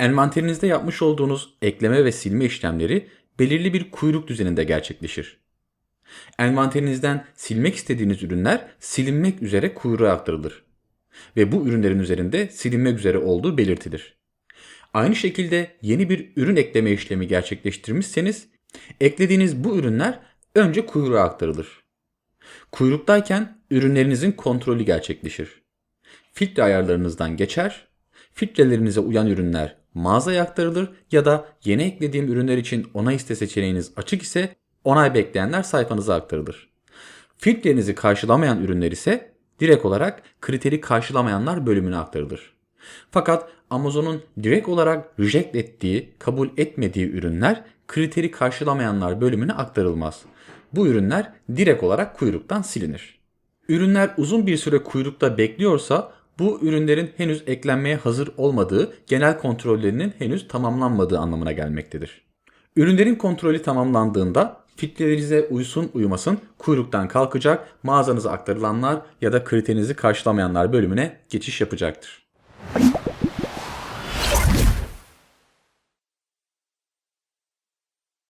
Envanterinizde yapmış olduğunuz ekleme ve silme işlemleri belirli bir kuyruk düzeninde gerçekleşir. Envanterinizden silmek istediğiniz ürünler silinmek üzere kuyruğa aktarılır ve bu ürünlerin üzerinde silinmek üzere olduğu belirtilir. Aynı şekilde yeni bir ürün ekleme işlemi gerçekleştirmişseniz eklediğiniz bu ürünler önce kuyruğa aktarılır. Kuyruktayken ürünlerinizin kontrolü gerçekleşir. Filtre ayarlarınızdan geçer, filtrelerinize uyan ürünler mağazaya aktarılır ya da yeni eklediğim ürünler için onay iste seçeneğiniz açık ise onay bekleyenler sayfanıza aktarılır. Filtrenizi karşılamayan ürünler ise direkt olarak kriteri karşılamayanlar bölümüne aktarılır. Fakat Amazon'un direkt olarak reject ettiği, kabul etmediği ürünler kriteri karşılamayanlar bölümüne aktarılmaz. Bu ürünler direkt olarak kuyruktan silinir. Ürünler uzun bir süre kuyrukta bekliyorsa bu ürünlerin henüz eklenmeye hazır olmadığı, genel kontrollerinin henüz tamamlanmadığı anlamına gelmektedir. Ürünlerin kontrolü tamamlandığında filtrelerinize uysun uyumasın kuyruktan kalkacak, mağazanıza aktarılanlar ya da kriterinizi karşılamayanlar bölümüne geçiş yapacaktır.